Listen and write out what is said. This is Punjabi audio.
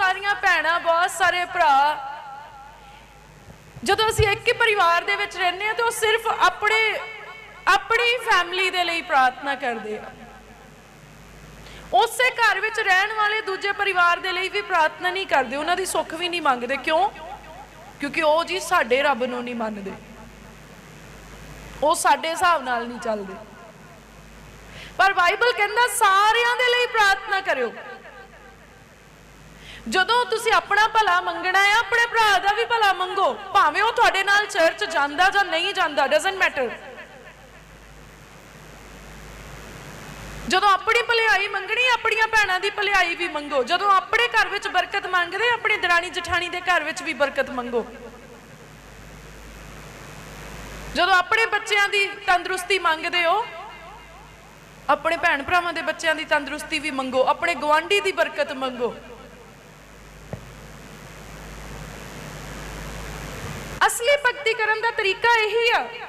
ਸਾਰੀਆਂ ਭੈਣਾਂ, ਬਹੁਤ ਸਾਰੇ ਭਰਾ। ਜਦੋਂ ਅਸੀਂ ਇੱਕ ਹੀ ਪਰਿਵਾਰ ਦੇ ਵਿੱਚ ਰਹਿੰਦੇ ਹਾਂ, ਤਾਂ ਉਹ ਸਿਰਫ ਆਪਣੇ, ਆਪਣੀ ਫੈਮਿਲੀ ਦੇ ਲਈ ਪ੍ਰਾਰਥਨਾ ਕਰਦੇ ਆ। ਉਸੇ ਘਰ ਵਿੱਚ ਰਹਿਣ ਵਾਲੇ ਦੂਜੇ ਪਰਿਵਾਰ ਦੇ ਲਈ ਵੀ ਪ੍ਰਾਰਥਨਾ ਨਹੀਂ ਕਰਦੇ। ਉਹਨਾਂ ਦੀ ਸੁੱਖ ਵੀ ਨਹੀਂ ਮੰਗਦੇ। ਕਿਉਂ? ਕਿਉਂਕਿ ਉਹ ਜੀ ਸਾਡੇ ਰੱਬ ਨੂੰ ਨਹੀਂ ਮੰਨਦੇ। ਉਹ ਸਾਡੇ ਹਿਸਾਬ ਨਾਲ ਨਹੀਂ ਚੱਲਦੇ। ਪਰ ਬਾਈਬਲ ਕਹਿੰਦਾ, ਸਾਰਿਆਂ ਦੇ ਲਈ ਪ੍ਰਾਰਥਨਾ ਕਰਿਓ। ਜਦੋਂ ਤੁਸੀਂ ਆਪਣਾ ਭਲਾ ਮੰਗਣਾ ਹੈ, ਆਪਣੇ ਭਰਾ ਦਾ ਵੀ ਭਲਾ ਮੰਗੋ, ਭਾਵੇਂ ਉਹ ਤੁਹਾਡੇ ਨਾਲ ਚਰਚ ਜਾਂਦਾ ਜਾਂ ਨਹੀਂ ਜਾਂਦਾ ਡਸਨਟ ਮੈਟਰ ਜਦੋਂ ਆਪਣੀ ਭਲਾਈ ਮੰਗਣੀ ਆਪਣੀਆਂ ਭੈਣਾਂ ਦੀ ਭਲਾਈ ਵੀ ਮੰਗੋ। ਜਦੋਂ ਆਪਣੇ ਘਰ ਵਿੱਚ ਬਰਕਤ ਮੰਗਦੇ, ਆਪਣੀ ਦਰਾਣੀ ਜਠਾਣੀ ਦੇ ਘਰ ਵਿੱਚ ਵੀ ਬਰਕਤ ਮੰਗੋ। ਜਦੋਂ ਆਪਣੇ ਬੱਚਿਆਂ ਦੀ ਤੰਦਰੁਸਤੀ ਮੰਗਦੇ ਹੋ, ਆਪਣੇ ਭੈਣ ਭਰਾਵਾਂ ਦੇ ਬੱਚਿਆਂ ਦੀ ਤੰਦਰੁਸਤੀ ਵੀ ਮੰਗੋ, ਆਪਣੇ ਗਵਾਂਢੀ ਦੀ ਬਰਕਤ ਮੰਗੋ। ਭਗਤੀ ਕਰਨ ਦਾ ਤਰੀਕਾ ਇਹੀ ਆ।